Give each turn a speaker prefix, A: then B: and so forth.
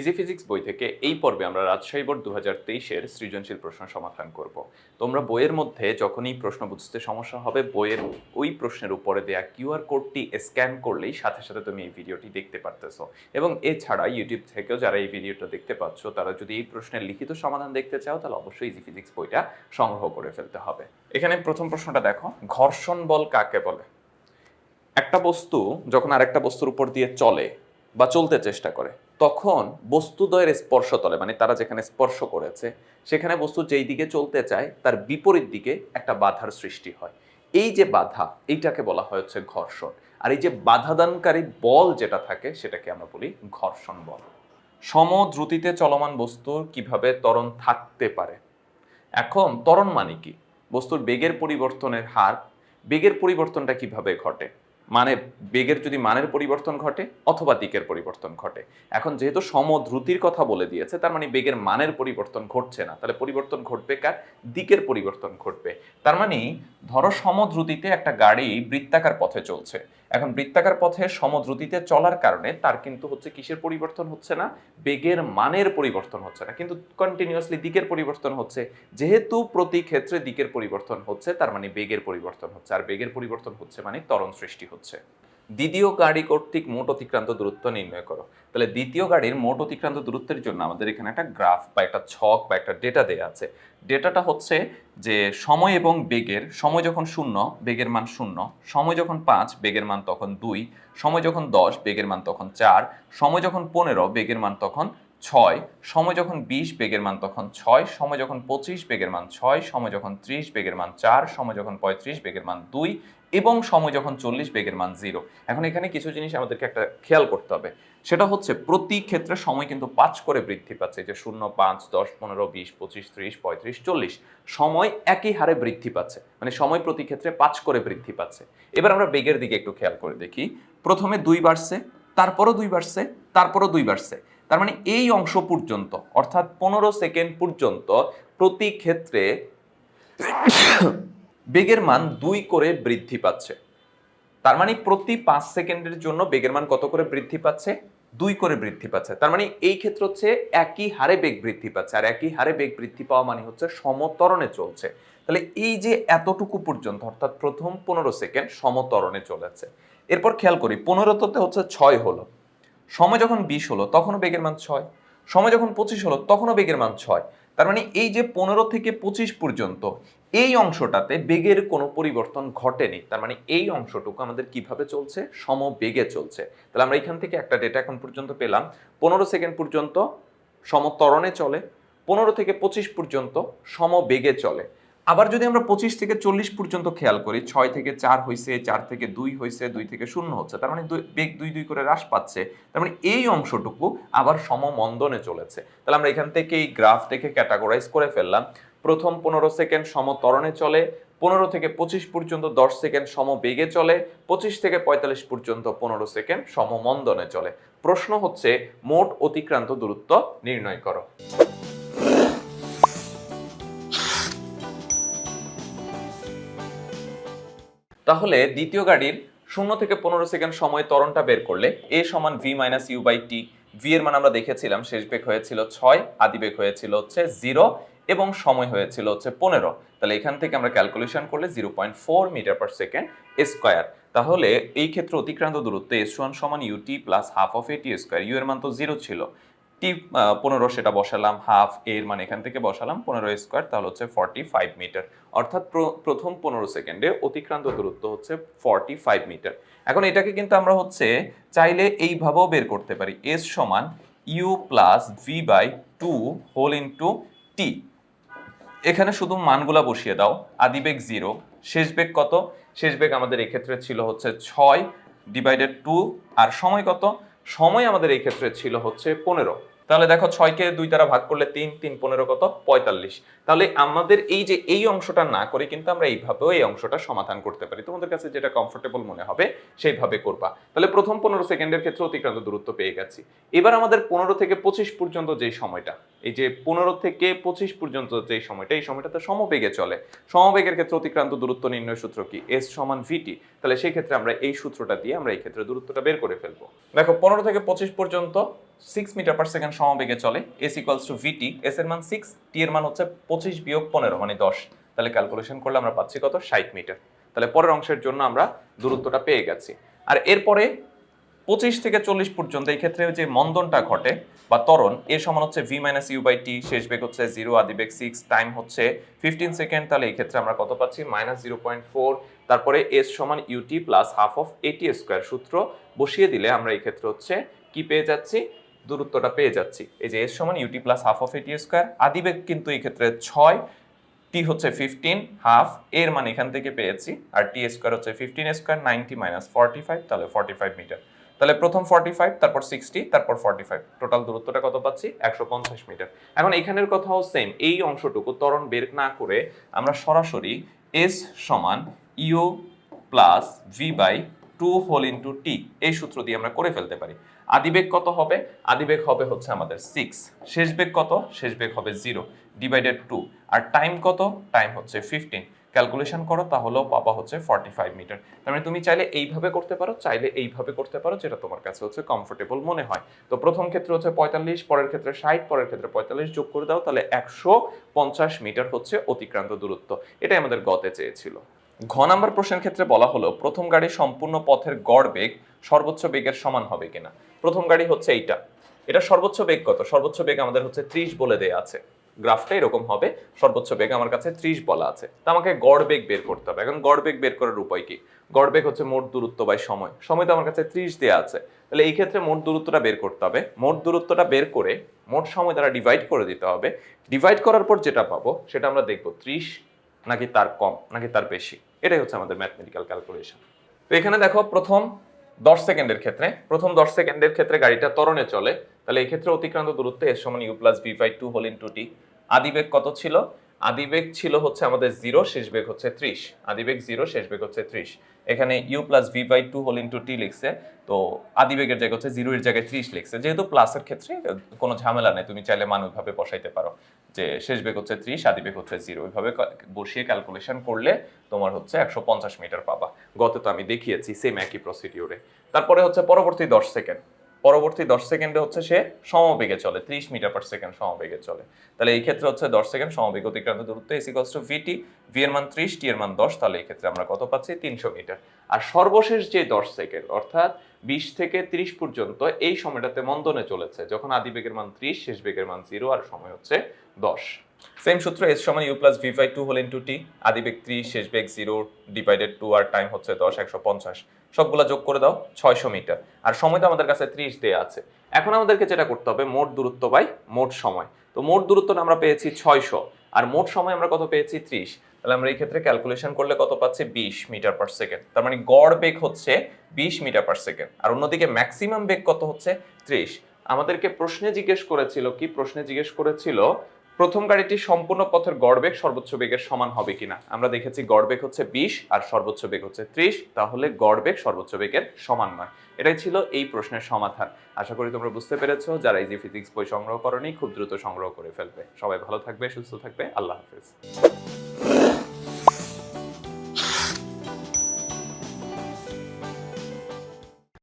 A: Easy physics বই থেকে এই পর্বে আমরা রাজশাহী বোর্ড দু হাজার তেইশের সৃজনশীল প্রশ্ন সমাধান করব। তোমরা বইয়ের মধ্যে যখনই প্রশ্ন বুঝতে সমস্যা হবে, বইয়ের ওই প্রশ্নের উপরে দেয়া কিউআর কোডটি স্ক্যান করলেই সাথে সাথে তুমি এই ভিডিওটি দেখতে পারতেছো। এবং এছাড়া ইউটিউব থেকেও যারা এই ভিডিওটা দেখতে পাচ্ছ, তারা যদি এই প্রশ্নের লিখিত সমাধান দেখতে চাও, তাহলে অবশ্যই ইজি ফিজিক্স বইটা সংগ্রহ করে ফেলতে হবে। এখানে প্রথম প্রশ্নটা দেখো, ঘর্ষণ বল কাকে বলে? একটা বস্তু যখন আরেকটা বস্তুর উপর দিয়ে চলে বা চলতে চেষ্টা করে তখন বস্তুদ্বয়ের স্পর্শতলে মানে তারা যেখানে স্পর্শ করেছে, সেখানে বস্তু যেই দিকে চলতে চায়, তার বিপরীত দিকে একটা বাধার সৃষ্টি হয়। এই যে বাধা, এইটাকে বলা হয় হচ্ছে ঘর্ষণ। আর এই যে বাধাদানকারী বল যেটা থাকে, সেটাকে আমরা বলি ঘর্ষণ বল। সমদ্রুতিতে চলমান বস্তুর কীভাবে ত্বরণ থাকতে পারে? এখন ত্বরণ মানে কি? বস্তুর বেগের পরিবর্তনের হার, বেগের পরিবর্তনটা কীভাবে ঘটে? মানে বেগের যদি মানের পরিবর্তন ঘটে অথবা দিকের পরিবর্তন ঘটে। এখন যেহেতু সমদ্রুতির কথা বলে দিয়েছে, তার মানে বেগের মানের পরিবর্তন ঘটছে না। তাহলে পরিবর্তন ঘটবে কার? দিকের পরিবর্তন ঘটবে। তার মানে ধরো সমদ্রুতিতে একটা গাড়ি বৃত্তাকার পথে চলছে। এখন বৃত্তাকার পথে সমদ্রুতিতে চলার কারণে তার কিন্তু হচ্ছে কিসের পরিবর্তন হচ্ছে না? বেগের মানের পরিবর্তন হচ্ছে না। কিন্তু কন্টিনিউয়াসলি দিকের পরিবর্তন হচ্ছে। যেহেতু প্রতি ক্ষেত্রে দিকের পরিবর্তন হচ্ছে, তার মানে বেগের পরিবর্তন হচ্ছে। আর বেগের পরিবর্তন হচ্ছে মানে ত্বরণ সৃষ্টি হচ্ছে। দ্বিতীয় গাড়ি কর্তৃক মোট অতিক্রান্ত দূরত্ব নির্ণয় করো। তাহলে দ্বিতীয় গাড়ির মোট অতিক্রান্ত দূরত্বের জন্য আমাদের এখানে একটা গ্রাফ বা একটা ছক বা একটা ডেটা দেয়া আছে। ডেটাটা হচ্ছে যে সময় এবং বেগের, সময় যখন শূন্য, বেগের মান শূন্য, সময় যখন পাঁচ, বেগের মান তখন দুই, সময় যখন দশ, বেগের মান তখন চার, সময় যখন পনেরো, বেগের মান তখন ছয়, সময় যখন বিশ, বেগের মান তখন ছয়, সময় যখন পঁচিশ, বেগের মান ছয়, সময় যখন ত্রিশ, বেগের মান চার, সময় যখন পঁয়ত্রিশ, বেগের মান দুই এবং সময় যখন চল্লিশ বেগের মান জিরো এখন এখানে কিছু জিনিস আমাদেরকে একটা খেয়াল করতে হবে। সেটা হচ্ছে প্রতি ক্ষেত্রে সময় কিন্তু পাঁচ করে বৃদ্ধি পাচ্ছে, যে শূন্য, পাঁচ, দশ, পনেরো, বিশ, পঁচিশ, ত্রিশ, পঁয়ত্রিশ, চল্লিশ। সময় একই হারে বৃদ্ধি পাচ্ছে মানে সময় প্রতি ক্ষেত্রে পাঁচ করে বৃদ্ধি পাচ্ছে। এবার আমরা বেগের দিকে একটু খেয়াল করে দেখি। প্রথমে দুই বাড়ছে, তারপরও দুই বাড়ছে, তারপরও দুই বাড়ছে। তার মানে এই অংশ পর্যন্ত, অর্থাৎ পনেরো সেকেন্ড পর্যন্ত প্রতি ক্ষেত্রে বেগের মান দুই করে বৃদ্ধি পাচ্ছে। তার মানে প্রতি পাঁচ সেকেন্ডের জন্য বেগের মান কত করে বৃদ্ধি পাচ্ছে? দুই করে বৃদ্ধি পাচ্ছে। তার মানে এই ক্ষেত্রে হচ্ছে একই হারে বেগ বৃদ্ধি পাচ্ছে। আর একই হারে বেগ বৃদ্ধি পাওয়া মানে হচ্ছে সমতরণে চলছে। তাহলে এই যে এতটুকু পর্যন্ত, অর্থাৎ প্রথম পনেরো সেকেন্ড সমতরণে চলেছে। এরপর খেয়াল করি পনেরোতে হচ্ছে ছয় হলো। সময় যখন বিশ হলো, তখনও বেগের মান ছয়। সময় যখন পঁচিশ হলো, তখনও বেগের মান ছয়। তার মানে এই যে পনেরো থেকে পঁচিশ পর্যন্ত এই অংশটাতে বেগের কোনো পরিবর্তন ঘটেনি। তার মানে এই অংশটুকু আমাদের কীভাবে চলছে? সম বেগে চলছে। তাহলে আমরা এখান থেকে একটা ডেটা এখন পর্যন্ত পেলাম। পনেরো সেকেন্ড পর্যন্ত সমতরণে চলে, পনেরো থেকে পঁচিশ পর্যন্ত সম বেগে চলে। আবার যদি আমরা পঁচিশ থেকে চল্লিশ পর্যন্ত খেয়াল করি, ছয় থেকে চার হয়েছে চার থেকে দুই হয়েছে দুই থেকে শূন্য হচ্ছে, তার মানে বেগ দুই দুই করে হ্রাস পাচ্ছে, তার মানে এই অংশটুকু আবার সমমন্দনে চলেছে। তাহলে আমরা এখান থেকে এই গ্রাফ থেকে ক্যাটাগরাইজ করে ফেললাম। প্রথম পনেরো সেকেন্ড সমতরণে চলে, পনেরো থেকে পঁচিশ পর্যন্ত দশ সেকেন্ড সম বেগে চলে, পঁচিশ থেকে পঁয়তাল্লিশ পর্যন্ত পনেরো সেকেন্ড সমমন্দনে চলে। প্রশ্ন হচ্ছে, মোট অতিক্রান্ত দূরত্ব নির্ণয় করো। তাহলে দ্বিতীয় গাড়ির শূন্য থেকে পনেরো সেকেন্ড সময় ত্বরণটা বের করলে, এ সমান v minus u by t v এর মান আমরা দেখেছিলাম, শেষ বেগ হয়েছিল ছয়, আদি বেগ হয়েছিল হচ্ছে জিরো এবং সময় হয়েছিল হচ্ছে পনেরো। তাহলে এখান থেকে আমরা ক্যালকুলেশন করলে zero point four meter per second square তাহলে এই ক্ষেত্রে অতিক্রান্ত দূরত্ব এস ওয়ান সমান u t plus half of a t square u এর মান তো জিরো ছিল। টি পনেরো সেটা বসালাম হাফ এর মানে এখান থেকে বসালাম, পনেরো স্কোয়ার তাহলে হচ্ছে ফর্টি ফাইভ মিটার অর্থাৎ প্র- প্রথম পনেরো সেকেন্ডে অতিক্রান্ত দূরত্ব হচ্ছে ফর্টি ফাইভ মিটার এখন এটাকে কিন্তু আমরা হচ্ছে চাইলে এইভাবেও বের করতে পারি। এস সমান u plus v by two whole into t এখানে শুধু মানগুলা বসিয়ে দাও। আদি বেগ জিরো। শেষ বেগ কত? শেষ বেগ আমাদের এই ক্ষেত্রে ছিল হচ্ছে ছয় ডিভাইডেড টু আর সময় কত? সময় আমাদের এই ক্ষেত্রে ছিল হচ্ছে পনেরো। তাহলে দেখো ছয়কে দুই দ্বারা ভাগ করলে তিন তিন পনেরো কত? পঁয়তাল্লিশ। তাহলে আমাদের এই যে এই অংশটা না করে কিন্তু আমরা এইভাবেও এই অংশটা সমাধান করতে পারি। তোমাদের কাছে যেটা কমফোর্টেবল মনে হবে, সেইভাবে করবা। তাহলে প্রথম পনেরো সেকেন্ডের ক্ষেত্রে অতিক্রান্ত দূরত্ব পেয়ে গেছি। এবার আমাদের পনেরো থেকে পঁচিশ পর্যন্ত যেই সময়টা, এই যে পনেরো থেকে পঁচিশ পর্যন্ত যেই সময়টা, এই সময়টাতে সমবেগে চলে। সমবেগের ক্ষেত্রে অতিক্রান্ত দূরত্ব নির্ণয় সূত্র কি? এস সমান ভিটি তাহলে সেই ক্ষেত্রে আমরা এই সূত্রটা দিয়ে আমরা এই ক্ষেত্রে দূরত্বটা বের করে ফেলব। দেখো, পনেরো থেকে পঁচিশ পর্যন্ত সিক্স মিটার পার সেকেন্ড সমবেগে চলে s equals to v t s এর মান সিক্স টি এর মান হচ্ছে পঁচিশ বিয়োগ পনেরো মানে দশ। তাহলে ক্যালকুলেশন করলে আমরা পাচ্ছি কত? ষাট মিটার তাহলে পরের অংশের জন্য আমরা দূরত্বটা পেয়ে গেছি। আর এরপরে পঁচিশ থেকে চল্লিশ পর্যন্ত এই ক্ষেত্রে যে মন্দনটা ঘটে বা ত্বরণ, এর সমান হচ্ছে v minus u by t শেষ বেগ হচ্ছে জিরো আদি বেগ সিক্স টাইম হচ্ছে ফিফটিন সেকেন্ড তাহলে এই ক্ষেত্রে আমরা কত পাচ্ছি? মাইনাস জিরো পয়েন্ট ফোর তারপরে এস সমান u t plus half of a t square সূত্র বসিয়ে দিলে আমরা এই ক্ষেত্রে হচ্ছে কি পেয়ে যাচ্ছি? দূরত্বটা পেয়ে যাচ্ছি। এই যে এস সমান u t plus half of a t square আদিবেগ কিন্তু এই ক্ষেত্রে ছয় টি হচ্ছে ফিফটিন হাফ এর মানে এখান থেকে পেয়েছি, আর টি স্কোয়ার হচ্ছে fifteen square ninety minus forty five তাহলে ফর্টি ফাইভ মিটার তাহলে প্রথম ফর্টি ফাইভ তারপর সিক্সটি তারপর ফর্টি ফাইভ টোটাল দূরত্বটা কত পাচ্ছি? একশো পঞ্চাশ মিটার এখন এখানের কথাও সেম এই অংশটুকু ত্বরণ বের না করে আমরা সরাসরি এস সমান u plus v by two whole into t, এই সূত্র দিয়ে আমরা করে ফেলতে পারি। আদিবেগ কত হবে? আদিবেগ হবে হচ্ছে আমাদের সিক্স শেষ বেগ কত? শেষ বেগ হবে জিরো ডিভাইডেড টু আর টাইম কত? টাইম হচ্ছে ফিফটিন ক্যালকুলেশন করো, তাহলেও পাবা হচ্ছে ফর্টি ফাইভ মিটার তার মানে তুমি চাইলে এইভাবে করতে পারো, চাইলে এইভাবে করতে পারো, যেটা তোমার কাছে হচ্ছে কমফোর্টেবল মনে হয়। তো প্রথম ক্ষেত্রে হচ্ছে পঁয়তাল্লিশ, পরের ক্ষেত্রে ষাট, পরের ক্ষেত্রে পঁয়তাল্লিশ যোগ করে দাও, তাহলে একশো পঞ্চাশ মিটার হচ্ছে অতিক্রান্ত দূরত্ব। এটাই আমাদের গতে চেয়েছিল। ঘ নাম্বার প্রশ্নের ক্ষেত্রে বলা হলো, প্রথম গাড়ি সম্পূর্ণ পথের গড় বেগ সর্বোচ্চ বেগের সমান হবে কিনা? প্রথম গাড়ি হচ্ছে এইটা। এটা সর্বোচ্চ বেগ কত? সর্বোচ্চ বেগ আমাদের হচ্ছে ত্রিশ বলে দেয়া আছে। গ্রাফটা এরকম হবে, সর্বোচ্চ বেগ আমার কাছে ত্রিশ বলা আছে। তা আমাকে গড় বেগ বের করতে হবে। এখন গড় বেগ বের করার উপায় কি? গড় বেগ হচ্ছে মোট দূরত্ব বাই সময়। সময় তো আমার কাছে ত্রিশ দেওয়া আছে। তাহলে এই ক্ষেত্রে মোট দূরত্বটা বের করতে হবে। মোট দূরত্বটা বের করে, মোট সময় দ্বারা ডিভাইড করে দিতে হবে। ডিভাইড করার পর যেটা পাবো, সেটা আমরা দেখব ত্রিশ নাকি তার কম, নাকি তার বেশি? এটাই হচ্ছে আমাদের ম্যাথমেটিক্যাল ক্যালকুলেশন তো এখানে দেখো প্রথম দশ সেকেন্ডের ক্ষেত্রে, প্রথম দশ সেকেন্ডের ক্ষেত্রে গাড়িটা তরণে চলে। তাহলে এক্ষেত্রে ক্ষেত্রে অতিক্রান্ত দূরত্বে এর সমান u plus v by two whole into t আদিবেগ কত ছিল? আদিবেগ ছিল হচ্ছে আমাদের জিরো, শেষ বেগ হচ্ছে ত্রিশ। আদিবেগ জিরো, শেষ বেগ হচ্ছে ত্রিশ। এখানে u plus v by two whole into t লিখছে, তো আদিবেগের জায়গায় হচ্ছে জিরো, এর জায়গায় ত্রিশ লিখছে। যেহেতু প্লাসের ক্ষেত্রে কোনো ঝামেলা নেই, তুমি চাইলে মান ওইভাবে বসাইতে পারো। যে শেষ বেগ হচ্ছে ত্রিশ, আদিবেগ হচ্ছে জিরো। ওইভাবে বসিয়ে ক্যালকুলেশন করলে তোমার হচ্ছে একশো পঞ্চাশ মিটার পাবা। গত তো আমি দেখিয়েছি সেম একই প্রসিডিওরে তারপরে হচ্ছে পরবর্তী দশ সেকেন্ড পরবর্তী দশ সেকেন্ডে হচ্ছে সে সমবেগে চলে, ত্রিশ মিটার পার সেকেন্ড সমবেগে চলে। তাহলে এই ক্ষেত্রে হচ্ছে দশ সেকেন্ড সমবেগ অতিক্রান্ত দূরত্ব s equals to v t v এর মান ত্রিশ টি এর মান দশ, তাহলে এই ক্ষেত্রে আমরা কত পাচ্ছি? তিনশো মিটার। আর সর্বশেষ যে দশ সেকেন্ড, অর্থাৎ বিশ থেকে ত্রিশ পর্যন্ত এই সময়টাতে মন্দনে চলেছে, যখন আদি বেগের মান ত্রিশ, শেষ বেগের মান জিরো আর সময় হচ্ছে দশ। সেম সূত্র এস সমান u plus v by two whole into t আদি বেগ ত্রিশ শেষ বেগ জিরো ডিভাইডেড টু আর টাইম হচ্ছে দশ, একশো পঞ্চাশ। সবগুলা যোগ করে দাও ছয়শো মিটার। আর সময় তো আমাদের কাছে ত্রিশ দেয়া আছে। এখন আমাদেরকে যেটা করতে হবে, মোট দূরত্ব বাই মোট সময়। তো মোট দূরত্বটা আমরা পেয়েছি ছয়শো, আর মোট সময় আমরা কত পেয়েছি? ত্রিশ। তাহলে আমরা এই ক্ষেত্রে ক্যালকুলেশন করলে কত পাচ্ছি? বিশ মিটার পার সেকেন্ড তার মানে গড় বেগ হচ্ছে বিশ মিটার পার সেকেন্ড আর অন্যদিকে ম্যাক্সিমাম বেগ কত হচ্ছে? ত্রিশ। আমাদেরকে প্রশ্নে জিজ্ঞেস করেছিল কি? প্রশ্নে জিজ্ঞেস করেছিল প্রথম গাড়িটি সম্পূর্ণ পথের গড়বেগ সর্বোচ্চ বেগের সমান হবে কিনা? আমরা দেখেছি গড়বেগ হচ্ছে বিশ আর সর্বোচ্চ বেগ হচ্ছে ত্রিশ, তাহলে গড়বেগ সর্বোচ্চ বেগের সমান নয়। এটাই ছিল এই প্রশ্নের সমাধান। আশা করি তোমরা বুঝতে পেরেছ, যারা ইজি ফিজিক্স বই সংগ্রহ করনি, খুব দ্রুত সংগ্রহ করে ফেলবে। সবাই ভালো থাকবে, সুস্থ থাকবে, আল্লাহ হাফেজ।